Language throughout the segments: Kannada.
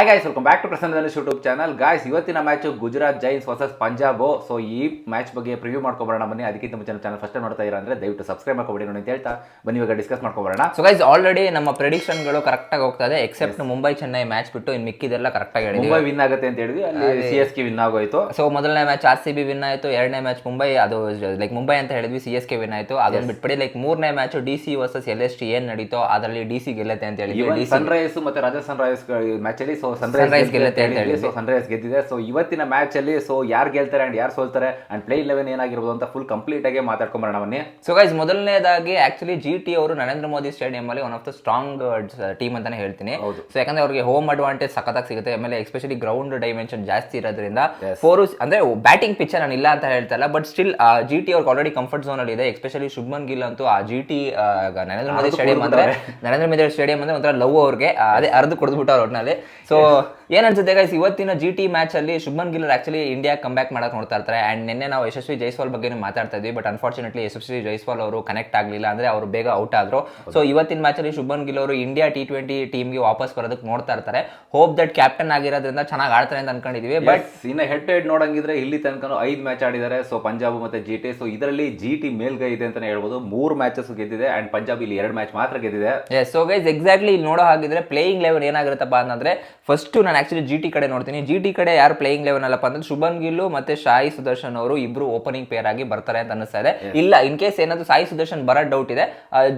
Hi guys welcome back to Prasanna YouTube channel guys ಇವತ್ತಿನ match Gujarat giants versus Punjab so ಈ ಮ್ಯಾಚ್ ಬಗ್ಗೆ ಪ್ರಿವ್ಯೂ ಮಾಡ್ಕೊಬರೋಣ ಬನ್ನಿ. ಅದಕ್ಕಿಂತ ಮುಂಚೆ ಚಾನಲ್ ಫಸ್ಟ್ ನೋಡ್ತಾ ಇರೋ ಅಂದ್ರೆ ದಯವಿಟ್ಟು ಸಬ್ಸ್ಕ್ರೈಬ್ ಮಾಡ್ಕೊಬೇಡಿ ನೋಡಿ ಅಂತ ಹೇಳ್ತಾ ಬನ್ನಿ. ಇವಾಗ ಡಿಸ್ಕಸ್ ಮಾಡ್ಕೊಬರೋಣ. ಸೊ ಗೈಸ್ ಆಲ್ರೆಡಿ ನಮ್ಮ ಪ್ರೆಡಿಕ್ಷನ್ಗಳು ಕರೆಕ್ಟಾಗಿ ಹೋಗ್ತಾ ಇದೆ ಎಕ್ಸೆಪ್ಟ್ ಮುಂಬೈ ಚೆನ್ನೈ ಮ್ಯಾಚ್ ಬಿಟ್ಟು ಇನ್ನು ಮಿಕ್ಕಿದೆಲ್ಲ ಕರೆಕ್ಟಾಗಿ ಹೇಳಿದ್ವಿ ಮುಂಬೈ ವಿನ್ ಆಗುತ್ತೆ ಅಂತ ಹೇಳಿದ್ವಿ. ಅಲ್ಲಿ ಸಿ ಎಸ್ ಕೆ ವಿನ್ ಆಗೋಯ್ತು. ಸೊ ಮೊದಲನೇ match R C B win ಆಯಿತು ಎರಡನೇ ಮ್ಯಾಚ್ ಮುಂಬೈ ಅದು ಲೈಕ್ ಮುಂಬೈ ಅಂತ ಹೇಳಿದ್ವಿ ಸಿ ಎಸ್ ಕೆ ವಿನ್ ಆಯಿತು. ಅದನ್ನು ಬಿಟ್ಬಿಡಿ ಲೈಕ್ ಮೂರನೇ match D C versus L S G ಏನ್ ನಡೀತೋ ಅದರಲ್ಲಿ ಡಿ ಸಿ ಗೆಲ್ಲತ್ತೆ ಅಂತ ಸಿ ಸನ್ ರೈಸ್ ಮತ್ತೆ ರಾಜಸ್ಥಾನ್ ರಾಯಲ್ಸ್ ಮ್ಯಾಚ್ ಅಲ್ಲಿ ಸೊ ಸನ್ Sunrise ರೈಸ್ ಗೆಲ್ಲುತ್ತೆ ಅಂತ ಹೇಳಿ ಸೊ ಸನ್ ರೈಸ್ ಗೆದ್ದಿದೆ. ಸೊ ಇವತ್ತಿನ ಮ್ಯಾಚ್ ಅಲ್ಲಿ ಸೊ ಯಾರು ಗೆಲ್ತಾರೆ ಅಂಡ್ ಯಾರು ಸೋಲ್ತಾರೆ ಅಂಡ್ ಪ್ಲೇ ಇಲೆವೆನ್ ಏನಾಗಿರ್ಬೋದು ಅಂತ ಫುಲ್ ಕಂಪ್ಲೀಟ್ ಆಗಿ ಮಾತಾಡ್ಕೊಂಬರೋಣ ಬನ್ನಿ. ಸೊ ಗೈಸ್ ಮೊದಲನೇದಾಗಿ ಆಕ್ಚುಲಿ ಜಿ ಟಿ ಅವರು ನರೇಂದ್ರ ಮೋದಿ ಸ್ಟೇಡಿಯಂ ಅಲ್ಲಿ one of the strong team ಅಂತಾನೆ ಹೇಳ್ತೀನಿ. ಸೊ ಯಾಕಂದ್ರೆ ಅವ್ರಿಗೆ ಹೋಮ್ ಅಡ್ವಾಂಟೇಜ್ ಸಖತ್ತಾಗಿ ಸಿಗುತ್ತೆ. ಆಮೇಲೆ ಎಸ್ಪೆಷಲಿ ಗ್ರೌಂಡ್ ಡೈಮೆನ್ಷನ್ ಜಾಸ್ತಿ ಇರೋದ್ರಿಂದ ಫೋರ್ ಅಂದ್ರೆ ಬ್ಯಾಟಿಂಗ್ ಪಿಚ್ ನಾನು ಇಲ್ಲ ಅಂತ ಹೇಳ್ತಾ ಇಲ್ಲ ಬಟ್ ಸ್ಟಿಲ್ ಜಿ ಟಿ ಅವ್ರಿಗೆ ಆಲ್ರೆಡಿ ಕಂಫರ್ಟ್ ಝೋನ್ ಅಲ್ಲಿ ಇದೆ. ಎಸ್ಪೆಷಲಿ ಶುಭ್ಮನ್ ಗಿಲ್ ಅಂತೂ ಆ G T Narendra Modi stadium ಅಂದ್ರೆ ನರೇಂದ್ರ ಮೋದಿ ಸ್ಟೇಡಿಯಂ ಅಂದ್ರೆ ಒಂಥರ ಲವ್ ಅವ್ರಿಗೆ. ಅದೇ ಅದೇ ಅರ್ದು ಅವ್ರ ಒಟ್ಟಿನಲ್ಲಿ ಸೊ so ಏನ್ ಅನ್ಸುತ್ತೆ ಗೈಸ್ ಇವತ್ತಿನ ಜಿ ಟಿ ಮ್ಯಾಚ್ ಅಲ್ಲಿ Shubman Gill actually India come back ಮಾಡಕ್ ನೋಡ್ತಾ ಇರ್ತಾರೆ. ಅಂಡ್ ನಿನ್ನೆ ನಾವು ಯಶಸ್ವಿ ಜೈಸ್ವಾಲ್ ಬಗ್ಗೆ ಮಾತಾಡ್ತಾ ಇದ್ವಿ ಬಟ್ ಅನ್ಫಾರ್ಚುನೇಟ್ಲಿ ಯಶಸ್ವಿ ಜೈಸ್ವಾಲ್ ಅವರು ಕನೆಕ್ಟ್ ಆಗಲಿಲ್ಲ ಅಂದ್ರೆ ಅವರು ಬೇಗ ಔಟ್ ಆದ್ರು. ಸೊ ಇವತ್ತಿನ ಮ್ಯಾಚ್ ಅಲ್ಲಿ ಶುಭ್ಮನ್ ಗಿಲ್ ಅವರು ಇಂಡಿಯಾ ಟಿ ಟ್ವೆಂಟಿ ಟೀಮ್ಗೆ ವಾಪಸ್ ಬರೋದಕ್ಕೆ ನೋಡ್ತಾ ಇರ್ತಾರೆ. ಹೋಪ್ ದಟ್ ಕ್ಯಾಪ್ಟನ್ ಆಗಿರೋದ್ರಿಂದ ಚೆನ್ನಾಗಿ ಆಡ್ತಾರೆ ಅಂತ ಅನ್ಕೊಂಡಿದ್ವಿ ಬಟ್ ಇನ್ನು ಹೆಡ್ ಟು ಹೆಡ್ ನೋಡಂಗಿದ್ರೆ ಇಲ್ಲಿ ತನಕ ಐದು ಮ್ಯಾಚ್ ಆಡಿದ್ದಾರೆ. ಸೊ ಪಂಜಾಬ್ ಮತ್ತೆ ಜಿ ಟಿ ಸೊ ಇದರಲ್ಲಿ ಜಿ ಟಿ ಮೇಲ್ಗೈ ಇದೆ ಅಂತಾನೆ ಹೇಳ್ಬೋದು. ಮೂರು ಮ್ಯಾಚಸ್ ಗೆದ್ದಿದೆ ಅಂಡ್ ಪಂಜಾಬ್ ಇಲ್ಲಿ ಎರಡು ಮ್ಯಾಚ್ ಮಾತ್ರ ಗೆದ್ದಿದೆ. ಸೊ ಗೈಸ್ ಎಕ್ಸಾಕ್ಟ್ಲಿ ಇಲ್ಲಿ ನೋಡೋ ಹಾಗಿದ್ರೆ ಪ್ಲೇಯಿಂಗ್ ಲೆವೆಲ್ ಏನಾಗಿರುತ್ತಪ್ಪ ಅಂತಂದ್ರೆ ಫಸ್ಟ್ ನಾನು ಆಕ್ಚುಲಿ ಜಿ ಟಿ ಕಡೆ ನೋಡ್ತೀನಿ. ಜಿ ಟಿ ಕಡೆ ಯಾರು ಪ್ಲೇಯಿಂಗ್ ಲೆವೆನ್ ಅಲ್ಲಪ್ಪ ಅಂದ್ರೆ ಶುಭನ್ ಗಿಲ್ಲು ಮತ್ತೆ ಸಾಯಿ ಸುದರ್ಶನ್ ಅವರು ಇಬ್ರು ಓಪನಿಂಗ್ ಪೇರ್ ಆಗಿ ಬರ್ತಾರೆ ಅಂತ ಅನಿಸ್ತಾ ಇದೆ. ಇಲ್ಲ ಇನ್ ಕೇಸ್ ಏನಾದ್ರು ಸಾಯಿ ಸುದರ್ಶನ್ ಬರೋ ಡೌಟ್ ಇದೆ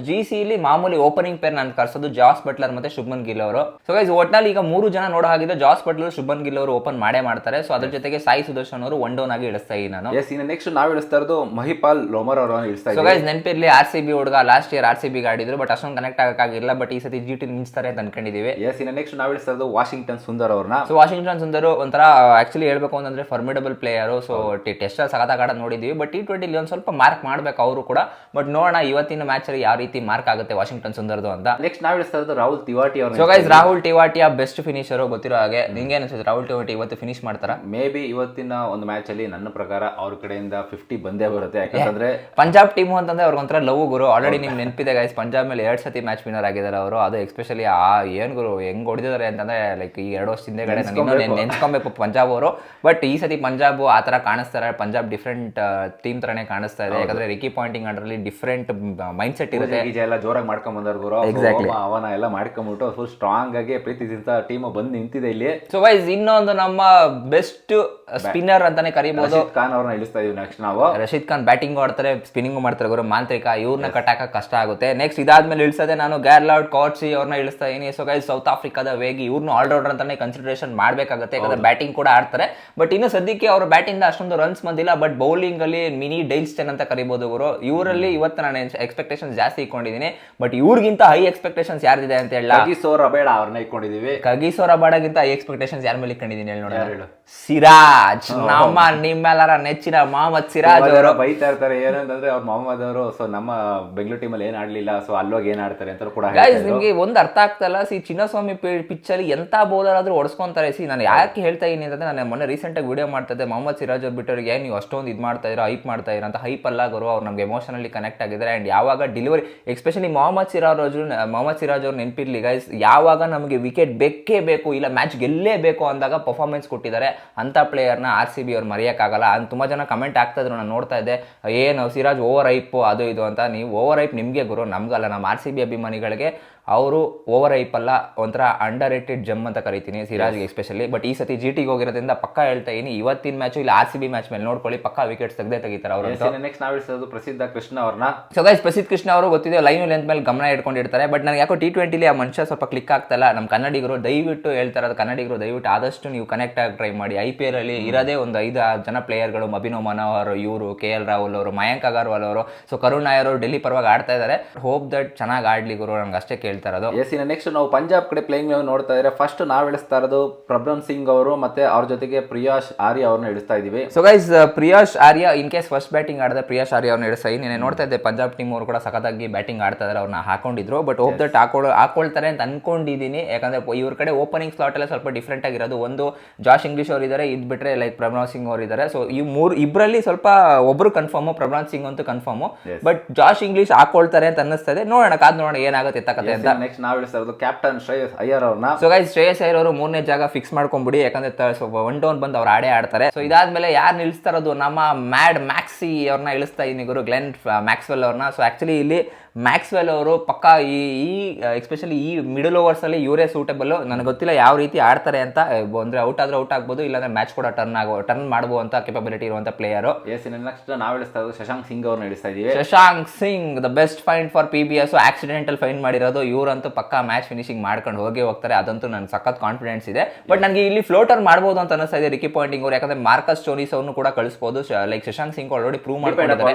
ಜಿ ಸಿ ಇಲ್ಲಿ ಮಾಮೂಲಿ ಓಪನಿಂಗ್ ಪೇರ್ ನಾನು ಕರ್ಸೋದು ಜಾಸ್ ಬಟ್ಲರ್ ಮತ್ತೆ ಶುಭನ್ ಗಿಲ್ ಅವರು. ಸೊ ಗೈಸ್ ಒಟ್ನಲ್ಲಿ ಈಗ ಮೂರು ಜನ ನೋಡೋ ಹಾಗಿದ್ರೆ ಜಾಸ್ ಬಟ್ಲರ್ ಶುಭನ್ ಗಿಲ್ ಅವರು ಓಪನ್ ಮಾಡೇ ಮಾಡ್ತಾರೆ. ಸೊ ಅದ್ರ ಜೊತೆಗೆ ಸಾಯಿ ಸುದರ್ಶನ್ ಅವರು ಒನ್ ಡೌನ್ ಆಗಿ ಇಳಿಸ್ತಾ ಇದ್ದೀನಿ ನಾನು. ಎಸ್ ಇನ್ನು ನೆಕ್ಸ್ಟ್ ನಾವು ಇಳಿಸ್ತಾ ಇರೋದು ಮಹಿಪಾಲ್ ಲೋಮರ್ ಅವರು ಇಳಿಸ್ತಾ ಸೊ ಗೈಸ್ ನೆನಪಿರ್ಲಿ ಆರ್ ಸಿ ಬಿ ಹುಡುಗ last year R C B ಆಡಿದ್ರು ಬಟ್ ಅಷ್ಟೊಂದು ಕನೆಕ್ಟ್ ಆಗಕ್ಕಾಗಿಲ್ಲ ಬಟ್ ಈ ಸತಿ ಜಿ ಟಿ ನಿಂತಾರೆ ಅಂತ ಅನ್ಕೊಂಡಿದ್ದೀವಿ ಎಸ್ ಇನ್ನು ನೆಕ್ಸ್ಟ್ ನಾವು ಇಳಿಸ್ತಾ ಇರೋದು ವಾಷಿಂಗ್ಟನ್ ಸುಂದರ್ ಅವ್ರನ್ನ. ಸೊ ವಾಷಿಂಗ್ಟನ್ ಸುಂದರು ಒಂಥರ ಆಕ್ಚುಲಿ ಹೇಳ್ಬೇಕು ಅಂತಂದ್ರೆ ಫರ್ಮಿಡಬಲ್ ಪ್ಲೇಯರು ಸೊ ಟೆಸ್ಟ್ ಸಖತ್ ಆಡೋದು ನೋಡಿದ್ವಿ ಬಟ್ ಟಿ ಟ್ವೆಂಟಿಲಿ ಒಂದು ಸ್ವಲ್ಪ ಮಾರ್ಕ್ ಮಾಡ್ಬೇಕು ಅವರು ಕೂಡ. ಬಟ್ ನೋಡೋಣ ಇವತ್ತಿನ ಮ್ಯಾಚ್ ಅಲ್ಲಿ ಯಾವ ರೀತಿ ಮಾರ್ಕ್ ಆಗುತ್ತೆ ವಾಷಿಂಗ್ಟನ್ ಸುಂದರ್ದು ಅಂತ. ನೆಕ್ಸ್ಟ್ ನಾವು ಇಳಿಸ್ತಾ ಇರೋದು ರಾಹುಲ್ ತಿವಾಟಿ ಸೊ ಅವ್ರನ್ನ guys Rahul Tewatia best finisher ಗೊತ್ತಿರೋ ಹಾಗೆ. ನಿಂಗೆ ಅನಿಸುತ್ತೆ ರಾಹುಲ್ ತಿವಾಟಿ ಇವತ್ತು ಫಿನಿಶ್ ಮಾಡ್ತಾರ? ಮೇ ಬಿ ಇವತ್ತಿನ ಒಂದು ಮ್ಯಾಚ್ ಅಲ್ಲಿ ನನ್ನ ಪ್ರಕಾರ ಅವ್ರ ಕಡೆಯಿಂದ ಫಿಫ್ಟಿ ಬಂದೇ ಬರುತ್ತೆ. ಯಾಕಂದ್ರೆ ಪಂಜಾಬ್ ಟೀಮ್ ಅಂತಂದ್ರೆ ಅವ್ರಿಗೆ ಒಂಥರ ಲವ್ ಗುರು. ಆಲ್ರೆಡಿ ನಿಮ್ಗೆ ನೆನಪಿದೆ ಗೈಸ್ ಪಂಜಾಬ್ ಮೇಲೆ ಎರಡು ಸತಿ ಮ್ಯಾಚ್ ವಿನರ್ ಆಗಿದ್ದಾರೆ ಅವರು. ಅದು ಎಸ್ಪೆಷಲಿ ಆ ಏನ್ ಗುರು ಹೆಂಗ್ ಹೊಡೆದಿದ್ದಾರೆ ಅಂತಂದ್ರೆ ಲೈಕ್ ಈ ಎರಡು ವರ್ಷ ಹಿಂದೆಗಡೆ ನನಗೆ ಇನ್ನೂ ನೆನ್- ನೆನ್ಸ್ಕೊಬೇಕು ಪಂಜಾಬ್ ಅವರು. ಬಟ್ ಈ ಸತಿ ಪಂಜಾಬ್ ಆ ಥರ ಕಾಣಿಸ್ತಾರೆ. ಪಂಜಾಬ್ ಡಿಫ್ರೆಂಟ್ ಟೀಮ್ ತರನೇ ಕಾಣಿಸ್ತಾ ಇದೆ. ಯಾಕಂದ್ರೆ ರಿಕಿ ಪಾಯಿಂಟಿಂಗ್ ಅಂಡ್ರಲ್ಲಿ ಡಿಫ್ರೆಂಟ್ ಮೈಂಡ್ ಸೆಟ್ ಇರುತ್ತೆ. ಈಜೆ ಎಲ್ಲ ಜೋರಾಗಿ ಮಾಡ್ಕೊಂಡ್ ಗುರು. ಎಕ್ಸಾಕ್ಟ್ಲಿ ಅವನ ಎಲ್ಲ ಮಾಡ್ಕೊಂಡ್ಬಿಟ್ಟು ಫುಲ್ ಸ್ಟ್ರಾಂಗ್ ಆಗಿ ಪ್ರೀತಿಸಿದಂತ ಟೀಮ್ ಬಂದು ನಿಂತಿದೆ ಇಲ್ಲಿ. ಸೊ ವೈಸ್ ಇನ್ನೊಂದು ನಮ್ಮ ಬೆಸ್ಟ್ ಸ್ಪಿನ್ನರ್ ಅಂತಾನೆ ಕರಿಬಹುದು ರಶೀದ್ ಖಾನ್ ಅವ್ರನ್ನ ಇಳಿಸ್ತಾ ಇದೀವಿ ನೆಕ್ಸ್ಟ್ ನಾವು. ರಶೀದ್ ಖಾನ್ ಬ್ಯಾಟಿಂಗ್ ಆಡ್ತಾರೆ ಸ್ಪಿನ್ನಿಂಗ್ ಮಾಡ್ತಾರೆ ಗುರು. ಮಾಂತ್ರಿಕ ಇವ್ರನ್ನ ಕಟ್ಟಾಕ ಕಷ್ಟ ಆಗುತ್ತೆ. ನೆಕ್ಸ್ಟ್ ಇದಾದ್ಮೇಲೆ ಇಳಿಸದೆ ನಾನು. ಗ್ಯಾರ್ಲಾಡ್ ಕಾಟ್ಸಿ ಅವ್ರನ್ನ ಇಳಿಸ್ತಾ ಇದೀನಿ. ಸೊ ಗೈಸ್ ಸೌತ್ ಆಫ್ರಿಕಾದ ವೇಗಿ ಇವ್ರನ್ನ ಆಲ್ರೌಂಡರ್ ಅಂತಾನೆ ಕನ್ಸಿಡರೇಷನ್ ಮಾಡಬೇಕಾಗುತ್ತೆ ಯಾಕಂದ್ರೆ ಬ್ಯಾಟಿಂಗ್ ಕೂಡ ಆಡ್ತಾರೆ. ಬಟ್ ಇನ್ನು ಸದ್ಯಕ್ಕೆ ಅವ್ರ ಬ್ಯಾಟಿಂಗ್ ಅಷ್ಟೊಂದು ರನ್ಸ್ ಬಂದಿಲ್ಲ. ಬಟ್ ಬೌಲಿಂಗ್ ಅಲ್ಲಿ ಮಿನಿ ಡೈಲ್ಸ್ಟನ್ ಅಂತ ಕರಿಬಹುದು ಗುರು ಇವರಲ್ಲಿ ಇವತ್ತು ನಾನು ಎಕ್ಸ್ಪೆಕ್ಟೇಷನ್ ಜಾಸ್ತಿ ಇಟ್ಕೊಂಡಿದ್ದೀನಿ. ಬಟ್ ಇವ್ರಿಗಿಂತ ಹೈ ಎಕ್ಸ್ಪೆಕ್ಟೇಷನ್ಸ್ ಯಾರಿದೆ ಅಂತ ಹೇಳ ಸೋರ ಬೇಡ ಅವ್ರನ್ನ ಇಟ್ಕೊಂಡಿದೀವಿ ಕಗೀಸೋರ ಬಾಡಗಿಂತ ಹೈ ಎಕ್ಸ್ಪೆಕ್ಟೇಷನ್ಸ್ ಯಾರ ಮೇಲೆ ಇಟ್ಕೊಂಡಿದ್ದೀನಿ ಹೇಳಿ ನೋಡಿ ನೋಡೋಣ? ಸಿರಾಜ್. ನಮ್ಮ ನಿಮ್ಮೆಲ್ಲರ ನೆಚ್ಚಿನ ಮಹಮ್ಮದ್ ಸಿರಾಜ್ ಅವರು. ಬೈತಾ ಇರ್ತಾರೆ. ಏನಂತಂದ್ರೆ ಅವ್ರ ಮೊಹಮ್ಮದ್ ಅವರು ಸೊ ನಮ್ಮ ಬೆಂಗಳೂರು ಟೀಮಲ್ಲಿ ಏನ್ ಆಡ್ಲಿಲ್ಲ? ಸೊ ಅಲ್ಲೋಗಿ ಏನ್ ಆಡ್ತಾರೆ? ಅಂತ ಕೂಡ ನಿಮಗೆ ಒಂದು ಅರ್ಥ ಆಗ್ತಲ್ಲ ಸಿ ಚಿನ್ನಸ್ವಾಮಿ ಪಿಚ್ ಅಲ್ಲಿ ಎಂತ ಬೌಲರ್ ಆದ್ರೂ ಹೊಡ್ಸ್ಕೊಂತಾರೆ ಸಿ ನಾನು ಯಾಕೆ ಹೇಳ್ತಾ ಇದೀನಿ ಅಂತಂದ್ರೆ ನಾನು ಮೊನ್ನೆ ರೀಸೆಂಟಾಗಿ ವೀಡಿಯೋ ವಿಡಿಯೋ ಮಾಡ್ತಾ ಇದ್ದೆ ಮೊಹಮ್ಮದ್ ಸಿರಾಜ್ ಅವ್ರು ಬಿಟ್ಟವ್ರಿಗೆ ನೀವು ಅಷ್ಟೊಂದು ಇದು ಮಾಡ್ತಾ ಇರೋ ಹೈಪ್ ಮಾಡ್ತಾ ಇರೋ ಅಂತ ಹೈಪ್ ಅಲ್ಲ ಗುರು ಅವ್ರು ನಮಗೆ ಎಮೋಷನಲಿ ಕನೆಕ್ಟ್ ಆಗಿದ್ದಾರೆ. ಆ್ಯಂಡ್ ಯಾವಾಗ ಡೆಲಿವರಿ ಎಸ್ಪೆಷಲಿ ಮೊಹಮ್ಮದ್ ಸಿರಾಜ್ ಅವರು ಮೊಹಮ್ಮದ್ ಸಿರಾಜ್ ಅವ್ರು ನೆನಪಿರ್ಲಿ ಗೈಸ್ ಯಾವಾಗ ನಮಗೆ ವಿಕೆಟ್ ಬೇಕೇ ಬೇಕು, ಇಲ್ಲ ಮ್ಯಾಚ್ ಗೆಲ್ಲೇಬೇಕು ಅಂದಾಗ ಪರ್ಫಾರ್ಮೆನ್ಸ್ ಕೊಟ್ಟಿದ್ದಾರೆ ಅಂತ ಪ್ಲೇಯರ್ನ ಆರ್ ಸಿ ಬಿ ಅವ್ರು ಮರೆಯೋಕ್ಕಾಗಲ್ಲ. ಅಂತ ತುಂಬ ಜನ ಕಮೆಂಟ್ ಆಗ್ತಾ ಇದ್ರು ನಾನು ನೋಡ್ತಾ ಇದ್ದೆ. ಏನು ಸಿರಾಜ್ ಓವರ್ ಹೈಪು ಅದು ಇದು ಅಂತ. ನೀವು ಓವರ್ ಐಪ್ ನಿಮಗೆ ಗುರು, ನಮಗಲ್ಲ. ನಮ್ಮ ಆರ್ ಸಿ ಬಿ ಅಭಿಮಾನಿಗಳಿಗೆ ಅವರು ಓವರ್ ಐಪಲ್ಲ ಒಂಥರ ಅಂಡರ್ ರೇಟೆಡ್ ಜಮ್ ಅಂತ ಕರಿತೀನಿ ಸಿರಾಜ್ಗೆ ಎಸ್ಪೆಷಲಿ ಬಟ್ ಈ ಸತಿ ಜಿ ಟಿಗೆ ಹೋಗಿರೋದ್ರಿಂದ ಪಕ್ಕ ಹೇಳ್ತಾ ಇದೀನಿ. ಇವತ್ತಿನ ಮ್ಯಾಚು ಇಲ್ಲ ಆರ್ ಸಿ ಬಿ ಮ್ಯಾಚ್ ಮೇಲೆ ನೋಡ್ಕೊಳ್ಳಿ ಪಕ್ಕ ವಿಕೆಟ್ ತೆಗೆದೇ ತೆಗಿತಾರೆ ಅವರು ನೆಕ್ಸ್ಟ್ ನಾವು ಇಳಿಸೋದು ಪ್ರಸಿದ್ಧ ಕೃಷ್ಣ ಅವ್ರನ್ನ. ಸೊ ಗೈಸ್ ಪ್ರಸಿದ್ಧ ಕೃಷ್ಣ ಅವರು ಗೊತ್ತಿದೆ ಲೈನ್ ಲೆಂತ್ ಮೇಲೆ ಗಮನ ಇಟ್ಕೊಂಡಿರ್ತಾರೆ. ಬಟ್ ನನಗೆ ಯಾಕೋ ಟಿ ಟ್ವೆಂಟಿಲಿ ಆ ಮನುಷ್ಯ ಸ್ವಲ್ಪ ಕ್ಲಿಕ್ ಆಗ್ತಲ್ಲ ನಮ್ಮ ಕನ್ನಡಿಗರು ದಯವಿಟ್ಟು ಹೇಳ್ತಾರೆ ಅದು ಕನ್ನಡಿಗರು ದಯವಿಟ್ಟು ಆದಷ್ಟು ನೀವು ಕನೆಕ್ಟ್ ಆಗಿ ಟ್ರೈ ಮಾಡಿ. ಐ ಪಿ ಎಲ್ ಅಲ್ಲಿ ಇರೋದೇ ಒಂದು ಐದು ಆರು ಜನ ಪ್ಲೇಯರ್ಗಳು ಅಭಿನವ್ ಮನೋಹರ್ ಇವರು ಕೆ ಎಲ್ ರಾಹುಲ್ ಅವರು ಮಯಾಂಕ್ ಅಗರ್ವಾಲ್ ಅವರು. ಸೊ ಕರುಣ್ ನಾಯರ್ ಅವರು ಡೆಲ್ಲಿ ಪರವಾಗಿ ಆಡ್ತಾ ಇದ್ದಾರೆ. ಹೋಪ್ ದಟ್ ಚೆನ್ನಾಗಿ ಆಡ್ಲಿ ಗುರು ನಂಗೆ ಅಷ್ಟೇ ಕೇಳ್ತಾ ಇರೋದು ಎಸ್ ಇನ್ನು ನೆಕ್ಸ್ಟ್ ನಾವು ಪಂಜಾಬ್ ಕಡೆ ಪ್ಲೇಯಿಂಗ್ ನೋಡ್ತಾ ಇದ್ರೆ ಫಸ್ಟ್ ನಾವು ಇಳಿಸ್ತಾ ಇರೋದು ಪ್ರಬ್ರಮ್ ಸಿಂಗ್ ಅವರು ಮತ್ತೆ ಅವ್ರ ಜೊತೆಗೆ ಪ್ರಿಯಾಶ್ ಆರ್ಯ ಅವ್ರನ್ನ ಇಳಿಸ್ತಾ ಇದೀವಿ so guys Priyansh Arya in case first batting ಆಡಿದ್ರೆ ಪ್ರಿಯಾಶ್ ಆರ್ಯ ಅವ್ರನ್ನ ಇಳಿಸಿ ನಿನ್ನೆ ನೋಡ್ತಾ ಇದ್ದೆ ಪಂಜಾಬ್ ಟೀಮ್ ಅವರು ಕೂಡ ಸಖತ್ತಾಗಿ ಬ್ಯಾಟಿಂಗ್ ಆಡ್ತಾ ಇದ್ದಾರೆ ಅವ್ರನ್ನ ಹಾಕೊಂಡಿದ್ರು. ಬಟ್ ಹೋಪ್ ದಟ್ ಹಾಕೊಳ್ಳೋ ಹಾಕೊಳ್ತಾರೆ ಅಂತ ಅನ್ಕೊಂಡಿದ್ದೀನಿ ಯಾಕಂದ್ರೆ ಇವ್ರ ಕಡೆ ಓಪನಿಂಗ್ ಸ್ಲಾಟ್ ಎಲ್ಲ ಸ್ವಲ್ಪ ಡಿಫ್ರೆಂಟ್ ಆಗಿರೋದು. ಒಂದು ಜಾಶ್ ಇಂಗ್ಲಿಷ್ ಅವರು ಇದ್ದಾರೆ ಇದ್ ಬಿಟ್ರೆ ಲೈಕ್ ಪ್ರಭ್ರಾಜ್ ಸಿಂಗ್ ಅವರು ಇದ್ದಾರೆ ಸೊ ಈ ಮೂರು ಇಬ್ಬರಲ್ಲಿ ಸ್ವಲ್ಪ ಒಬ್ರು ಕನ್ಫರ್ಮ್ ಪ್ರಭ್ರಾಜ್ ಸಿಂಗ್ ಅಂತೂ ಕನ್ಫರ್ಮ್ ಬಟ್ ಜಾಶ್ ಇಂಗ್ಲಿಷ್ ಹಾಕೊಳ್ತಾರೆ ಅಂತ ಅನ್ನಿಸ್ತದೆ ನೋಡೋಣ ಕಾದ್ ನೋಡೋಣ ಏನಾಗುತ್ತೆ ಎತ್ತಕತೆ ನೆಕ್ಸ್ಟ್ ನಾವು ಇಳಿಸ್ತಾ ಇರೋದು ಕ್ಯಾಪ್ಟನ್ ಶ್ರೇಯಸ್ ಅಯ್ಯರ್ ಅವ್ರನ್ನ. ಸೊ ಗೈಸ್ ಶ್ರೇಯಸ್ ಅಯ್ಯರ್ ಅವರು ಮೂರನೇ ಜಾಗ ಫಿಕ್ಸ್ ಮಾಡ್ಕೊಂಡ್ಬಿಡಿ. ಯಾಕಂದ್ರೆ ಒನ್ ಡೌನ್ ಬಂದು ಅವ್ರು ಆಡೇ ಆಡ್ತಾರೆ. ಸೊ ಇದಾದ್ಮೇಲೆ ಯಾರು ನಿಲ್ಲಿಸ್ತಾ ಇರೋದು? ನಮ್ಮ ಮ್ಯಾಡ್ ಮ್ಯಾಕ್ಸಿ ಅವ್ರನ್ನ ಇಳಿಸ್ತಾ ಇದೀನಿ ಗುರು ಗ್ಲೆನ್ ಮ್ಯಾಕ್ಸ್ವೆಲ್ ಅವ್ರನ್ನ. ಸೊ ಆಕ್ಚುಲಿ ಇಲ್ಲಿ ಮ್ಯಾಕ್ಸ್ವೆಲ್ ಅವರು ಪಕ್ಕ ಈ ಈ ಎಸ್ಪೆಷಲಿ ಈ ಮಿಡಲ್ ಓವರ್ಸಲ್ಲಿ ಇವರೇ ಸೂಟಬಲ್ ನನಗೆ ಗೊತ್ತಿಲ್ಲ ಯಾವ ರೀತಿ ಆಡ್ತಾರೆ ಅಂತ. ಅಂದರೆ ಔಟ್ ಆದರೆ ಔಟ್ ಆಗ್ಬೋದು ಇಲ್ಲಾಂದ್ರೆ ಮ್ಯಾಚ್ ಕೂಡ ಟರ್ನ್ ಆಗೋ ಟರ್ನ್ ಮಾಡುವಂಥ ಕೆಪಬಿಲಿಟಿ ಇರುವಂಥ ಪ್ಲೇಯರು ಎಸ್ ನೆಕ್ಸ್ಟ್ ನಾವು ಹೇಳ್ತಾ ಇರೋದು ಶಶಾಂಕ್ ಸಿಂಗ್ ಅವ್ರನ್ನ ಇಳಿಸ್ತಾ ಇದ್ದೀವಿ Shashank Singh the best find for P B S accidental find ಮಾಡಿರೋದು ಇವರಂತೂ ಪಕ್ಕಾ ಮ್ಯಾಚ್ ಫಿನಿಶಿಂಗ್ ಮಾಡ್ಕೊಂಡು ಹೋಗಿ ಹೋಗ್ತಾರೆ. ಅದಂತೂ ನನಗೆ ಸಖತ್ ಕಾನ್ಫಿಡೆನ್ಸ್ ಇದೆ. ಬಟ್ ನನಗೆ ಇಲ್ಲಿ ಫ್ಲೋಟರ್ ಮಾಡ್ಬೋದು ಅಂತ ಅನಿಸ್ತಾ ಇದೆ ರಿಕಿ ಪಾಯಿಂಟಿಂಗ್ ಅವ್ರು. ಯಾಕಂದ್ರೆ ಮಾರ್ಕಸ್ ಸ್ಟೋರೀಸ್ ಅವ್ರನ್ನು ಕೂಡ ಕಳಿಸ್ಬೋದು. Like Shashank Singh already prove ಮಾಡ್ಕೊಂಡಿದ್ದಾರೆ.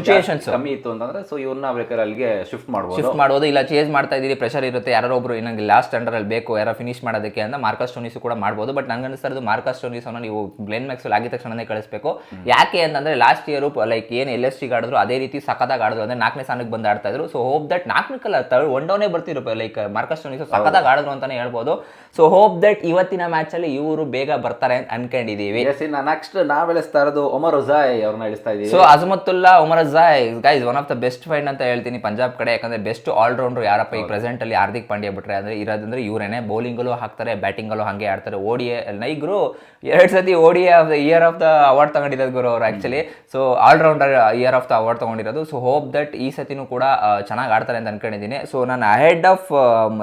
Situations. ಕಮ್ಮಿ ಇತ್ತು ಅಂತಂದ್ರೆ ಸೊ ಇವ್ರನ್ನ ಬೇಕಾದ್ರೆ ಅಲ್ಲಿಗೆ ಶಿಫ್ಟ್ ಮಾಡ್ಬೋದು. ಶಿಫ್ಟ್ ಮಾಡ್ಬೋದು. ಇಲ್ಲ ಚೇಂಜ್ ಮಾಡ್ತಾ ಇದ್ದೀರಿ ಪ್ರೆಷರ್ ಇರುತ್ತೆ ಯಾರೋ ಒಬ್ರು ನನಗೆ ಲಾಸ್ಟ್ ಅಂಡರ್ ಅಲ್ಲಿ ಬೇಕು ಯಾರೋ ಫಿನಿಶ್ ಮಾಡೋದಕ್ಕೆ ಅಂತ ಮಾರ್ಕಸ್ ಟೋನಿಸ್ ಕೂಡ ಮಾಡ್ಬೋದು. ಬಟ್ ನಂಗೆ ಅನಿಸ್ತಾ ಇರೋದು ಮಾರ್ಕಸ್ ಟೋನಿಸ್ ಅನ್ನ ನೀವು ಗ್ಲೆನ್ ಮ್ಯಾಕ್ಸಲ್ ಆಗಿದ ತಕ್ಷಣನೇ ಕಳಿಸ್ಬೇಕು. ಯಾಕೆ ಅಂತಂದ್ರೆ ಲಾಸ್ಟ್ ಇಯರ್ ಲೈಕ್ ಏನು ಎಲ್ ಎಸ್ ಟಿ ಆಡಿದ್ರು ಅದೇ ರೀತಿ ಸಖತ್ತಾಗಿ ಆಡಿದ್ರು. ಅಂದ್ರೆ ನಾಲ್ಕನೇ ಸ್ಥಾನಕ್ಕೆ ಬಂದು ಆಡ್ತಾ ಇದ್ರು. ಸೊ ಹೋಪ್ ದಟ್ ನಾಲ್ಕನೇಕಲ್ಲ ತರ್ಡ್ ಒನ್ ಡೌನೇ ಬರ್ತಿರೋ ಲೈಕ್ ಮಾರ್ಕಸ್ ಟೋನಿಸ್ ಸಖತ್ತಾಗಿ ಆಡಿದ್ರು ಅಂತಾನೆ ಹೇಳ್ಬೋದು. ಸೊ ಹೋಪ್ ದಟ್ ಇವತ್ತಿನ ಮ್ಯಾಚ್ ಅಲ್ಲಿ ಇವರು ಬೇಗ ಬರ್ತಾರೆ ಅಂತ ಅನ್ಕೊಂಡಿದೀವಿ ನೆಕ್ಸ್ಟ್ ನಾವ್ ಬೆಳೆಸ್ತಾ ಇರೋದು ಒಮರ್ ಉಜಾಯ್ ಅವ್ರನ್ನ ಇಳಿಸ್ತಾ ಇದೀವಿ so Azmatullah Omar guys one of the best find ಅಂತ ಹೇಳ್ತೀನಿ ಪಂಜಾಬ್ ಕಡೆ ಯಾಕಂದ್ರೆ ಬೆಸ್ಟ್ ಆಲ್ರೌಂಡರ್ ಯಾರಪ್ಪ ಈ ಪ್ರೆಸೆಂಟ್ ಅಲ್ಲಿ ಹಾರ್ದಿಕ್ ಪಾಂಡ್ಯ ಬಿಟ್ರೆ ಅಂದ್ರೆ ಇರೋದಂದ್ರೆ ಇವರೇನೆ. ಬೌಲಿಂಗಲ್ಲೂ ಹಾಕ್ತಾರೆ ಬ್ಯಾಟಿಂಗಲ್ಲೂ ಹಾಗೆ ಆಡ್ತಾರೆ. ಓಡಿ ನೈಗ್ರು ಎರಡು ಸತಿ ODI of the year of the award ತಗೊಂಡಿರೋದು ಗುರು ಅವರು actually so allrounder year of the award ತಗೊಂಡಿರೋದು. ಸೊ ಹೋಪ್ ದಟ್ ಈ ಸತಿನೂ ಕೂಡ ಚೆನ್ನಾಗಿ ಆಡ್ತಾರೆ ಅಂತ ಅನ್ಕೊಂಡಿದ್ದೀನಿ. ಸೊ ನಾನು ಅಹೆಡ್ ಆಫ್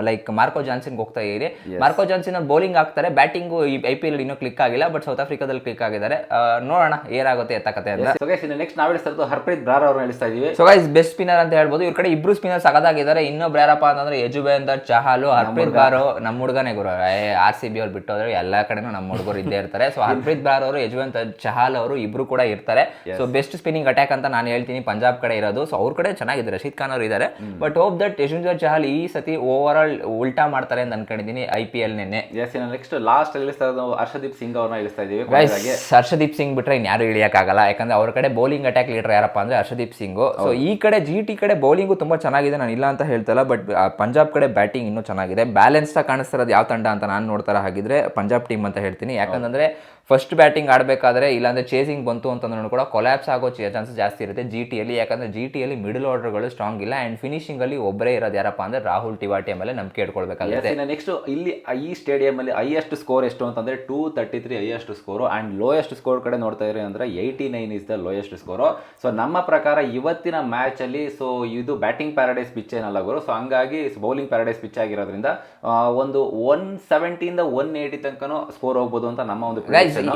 ಲೈಕ್ ಮಾರ್ಕೋ ಜಾನ್ಸನ್ಗೆ ಹೋಗ್ತಾ ಇದ್ದೀನಿ. ಮಾರ್ಕೋ ಜಾನ್ಸನ್ ಬೌಲಿಂಗ್ ಹಾಕ್ತಾರೆ. ಬ್ಯಾಟಿಂಗು ಈ ಐ ಪಿ ಎಲ್ ಇನ್ನೂ ಕ್ಲಿಕ್ ಆಗಿಲ್ಲ ಬಟ್ ಸೌತ್ ಆಫ್ರಿಕಾದಲ್ಲಿ ಕ್ಲಿಕ್ ಆಗಿದ್ದಾರೆ. ನೋಡೋಣ ಏನಾಗುತ್ತೆ ಎತ್ತಕತೆ ಅಂತ. ನೆಕ್ಸ್ಟ್ ನಾವ್ ಹರ್ಪ್ರೀತ್ ಬ್ರಾರ್ ಅವ್ರನ್ನ ಇಳಿಸ್ತಾ ಇದೀವಿ. ಸೊ ಗೈಸ್ ಬೆಸ್ಟ್ ಸ್ಪಿನ್ನರ್ ಅಂತ ಹೇಳ್ಬೋದು. ಇವ್ರ ಕಡೆ ಇಬ್ರು ಸ್ಪಿನ್ನರ್ ಸಗದಾಗಿದ್ದಾರೆ ಇನ್ನೊಬ್ರು ಯಾರಪ್ಪ ಅಂತಂದ್ರೆ ಯಜುಬೇಂದರ್ ಚಹಾಲು ಹರ್ಪ್ರೀತ್ ಬಾರೋ ನಮ್ಮ ಹುಡುಗನೇ ಗುರು. ಆರ್ ಸಿ ಬಿ ಅವ್ರು ಬಿಟ್ಟೋದ್ರೆ ಎಲ್ಲಾ ಕಡೆನೂ ನಮ್ಮ ಹುಡುಗರು ಇದ್ದೇ ಇರ್ತಾರೆ. ಸೊ ಹರ್ಪ್ರೀತ್ ಬಾರ್ ಅವರು ಯಜುಬೇಂದರ್ ಚಹಾಲ್ ಅವರು ಇಬ್ರು ಕೂಡ ಇರ್ತಾರೆ. ಸೊ ಬೆಸ್ಟ್ ಸ್ಪಿನ್ನಿಂಗ್ ಅಟ್ಯಾಕ್ ಅಂತ ನಾನು ಹೇಳ್ತೀನಿ. ಪಂಜಾಬ್ ಕಡೆ ಇರೋದು. ಸೊ ಅವ್ರ ಕಡೆ ಚೆನ್ನಾಗಿದೆ ರಶೀದ್ ಖಾನ್ ಅವರು ಇದ್ದಾರೆ. But hope that Yashwant Chahal ಈ ಸತಿ ಓವರ್ ಆಲ್ ಉಲ್ಟಾ ಮಾಡ್ತಾರೆ ಅಂತ ಅನ್ಕೊಂಡಿದ್ದೀನಿ ಐ ಪಿ ಎಲ್ ನೆನ್ನೆ. ನೆಕ್ಸ್ಟ್ ಲಾಸ್ಟ್ ಇಳಿಸ್ತಾ ನಾವು ಹರ್ಷದೀಪ್ ಸಿಂಗ್ ಅವ್ರನ್ನ ಇಳಿಸ್ತಾ ಇದೀವಿ ಹರ್ಷದೀಪ್ ಸಿಂಗ್ ಬಿಟ್ರೆ ಇನ್ಯಾರು ಇಳಿಯಕ್ಕಾಗಲ್ಲ ಯಾಕಂದ್ರೆ ಅವ್ರ ಕಡೆ ಬೌಲಿಂಗ್ ಅಟ್ಯಾಕ್ ಲೀಡರ್ ಯಾರಪ್ಪ ಅಂದ್ರೆ ಹರ್ಷದೀಪ್ ಸಿಂಗ್. ಸೊ ಈ ಕಡೆ ಜಿ ಟಿ ಕಡೆ ಬೌಲಿಂಗು ತುಂಬಾ ಚೆನ್ನಾಗಿದೆ, ನಾನು ಇಲ್ಲ ಅಂತ ಹೇಳ್ತಲ್ಲ ಬಟ್ ಪಂಜಾಬ್ ಕಡೆ ಬ್ಯಾಟಿಂಗ್ ಇನ್ನೂ ಚೆನ್ನಾಗಿದೆ. ಬ್ಯಾಲೆನ್ಸ್ ಕಾಣಿಸ್ತಾ ಇರೋದು ಯಾವ ತಂಡ ಅಂತ ನಾನು ನೋಡ್ತಾರೆ ಹಾಗಿದ್ರೆ ಪಂಜಾಬ್ ಟೀಮ್ ಅಂತ ಹೇಳ್ತೀನಿ. ಯಾಕಂದ್ರೆ ಫಸ್ಟ್ ಬ್ಯಾಟಿಂಗ್ ಆಡಬೇಕಾದ್ರೆ ಇಲ್ಲಾಂದ್ರೆ ಚೇಸಿಂಗ್ ಬಂತು ಅಂತಂದ್ರೂ ಕೂಡ ಕೊಲ್ಯಾಪ್ಸ್ ಆಗೋ ಚಾನ್ಸಸ್ ಜಾಸ್ತಿ ಇರುತ್ತೆ ಜಿ ಟಿಯಲ್ಲಿ ಯಾಕಂದ್ರೆ ಜಿ ಟಿಯಲ್ಲಿ ಮಿಡಲ್ ಆರ್ಡರ್ಗಳು ಸ್ಟ್ರಾಂಗ್ ಇಲ್ಲ ಅಂಡ್ ಫಿನಿಶಿಂಗ್ ಅಲ್ಲಿ ಒಬ್ಬರೇ ಇರೋದು ಯಾರಪ್ಪ ಅಂದ್ರೆ ರಾಹುಲ್ ಟಿವಾಟಿ ಮೇಲೆ ನಂಬಿಕೆ ಇಟ್ಕೊಳ್ಬೇಕಾಗುತ್ತೆ. ನೆಕ್ಸ್ಟ್ ಇಲ್ಲಿ ಈ ಸ್ಟೇಡಿಯಂ ಅಲ್ಲಿ ಹೈಯೆಸ್ಟ್ ಸ್ಕೋರ್ ಎಷ್ಟು ಅಂತಂದ್ರೆ two thirty three highest score and lowest score ಕಡೆ ನೋಡ್ತಾ ಇದ್ರೆ ಅಂದ್ರೆ eighty nine is the lowest score so ನಮ್ಮ ಪ್ರಕಾರ ಇವತ್ತಿನ ಮ್ಯಾಚ್ ಅಲ್ಲಿ ಸೊ ಇದು ಬ್ಯಾಟಿಂಗ್ ಪ್ಯಾರಡೈಸ್ ಪಿಚ್ ಏನಲ್ಲ ಗುರು. ಸೊ ಹಂಗಾಗಿ ಬೌಲಿಂಗ್ ಪ್ಯಾರಡೈಸ್ ಪಿಚ್ ಆಗಿರೋದ್ರಿಂದ ಒಂದು ಒನ್ ಸೆವೆಂಟಿಯಿಂದ ಒನ್ ಏಯ್ಟಿ ತನಕನೂ ಸ್ಕೋರ್ ಹೋಗ್ಬೋದು ಅಂತ ನಮ್ಮ ಒಂದು.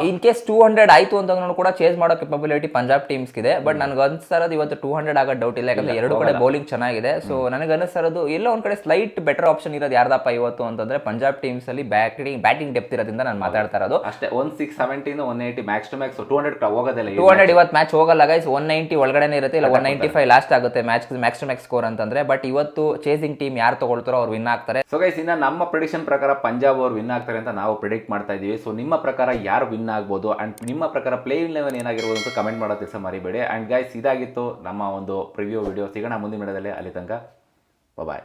ಇನ್ ಕೇಸ್ ಟೂ ಹಂಡ್ರೆಡ್ ಆಯ್ತು ಅಂತ ಕೂಡ ಚೇಸ್ ಮಾಡೋ ಕೆಪಬಿಲಿಟಿ ಪಂಜಾಬ್ ಟೀಮ್ಸ್ ಇದೆ ಬಟ್ ನನಗೆ ಅನಿಸ್ತಾರದು ಇವತ್ತು ಟೂ ಹಂಡ್ರೆಡ್ ಆಗೋ ಡೌಟ್ ಇಲ್ಲ. ಯಾಕಂದ್ರೆ ಎರಡು ಕಡೆ ಬೌಲಿಂಗ್ ಚೆನ್ನಾಗಿದೆ. ಸೊ ನನಗೆ ಅನಿಸ್ತಾರದು ಎಲ್ಲೋ ಒಂದ್ ಕಡೆ ಸ್ಲೈಟ್ ಬೆಟರ್ ಆಪ್ಷನ್ ಇರೋದು ಯಾರ್ದಪ್ಪ ಇವತ್ತು ಅಂತಂದ್ರೆ ಪಂಜಾಬ್ ಟೀಮ್ಸ್ ಅಲ್ಲಿ ಬ್ಯಾಟಿಂಗ್ ಬ್ಯಾಟಿಂಗ್ ಡೆಪ್ತ್ ಇರೋದ್ರಿಂದ ನಾನು ಮಾತಾಡ್ತಾ ಇರೋದು. ಅಷ್ಟೇ one six ಸೆವೆಂಟಿನ one eighty max to max two hundred ಹೋಗೋದಿಲ್ಲ ಟೂ ಹಂಡ್ರೆಡ್ ಇವತ್ತು ಮ್ಯಾಚ್ ಹೋಗಲ್ಲ ಗೈಸ್ ಒನ್ ನೈಂಟಿ ಒಳಗಡೆ ಇರುತ್ತೆ ಇಲ್ಲ ಒನ್ ನೈಂಟಿ ಫೈವ್ ಲಾಸ್ಟ್ ಆಗುತ್ತೆ match max to max score ಅಂತಂದ್ರೆ. ಬಟ್ ಇವತ್ತು ಚೇಸಿಂಗ್ ಟೀಮ್ ಯಾರು ತಗೊಳ್ತಾರೋ ಅವ್ರು ವಿನ್ ಆಗ್ತಾರೆ. ಸೊ ಗೈಸ್ ಇನ್ನ ನಮ್ಮ ಪ್ರಿಡಿಕ್ಷನ್ ಪ್ರಕಾರ ಪಂಜಾಬ್ ಅವ್ರು ವಿನ್ ಆಗ್ತಾರೆ ಅಂತ ನಾವು ಪ್ರಿಡಿಕ್ಟ್ ಮಾಡ್ತಾ ಇದೀವಿ. ಸೊ ನಿಮ್ಮ ಪ್ರಕಾರ ಯಾರು ವಿನ್ ಆಗ್ಬೋದು. ಆ್ಯಂಡ್ ನಿಮ್ಮ ಪ್ರಕಾರ ಪ್ಲೇ ಇನ್ ಲೆವೆನ್ ಏನಾಗಿರ್ಬೋದು ಅಂತ ಕಮೆಂಟ್ ಮಾಡೋ ಕೆಲಸ ಮರಿಬೇಡಿ. ಆ್ಯಂಡ್ ಗೈಸ್ ಇದಾಗಿತ್ತು ನಮ್ಮ ಒಂದು ಪ್ರಿವ್ಯೂ ವಿಡಿಯೋ ಸಿಗೋಣ ಮುಂದಿನ ವಿಡಿಯೋದಲ್ಲಿ. ಅಲ್ಲಿ ತನಕ ಬಾಯ್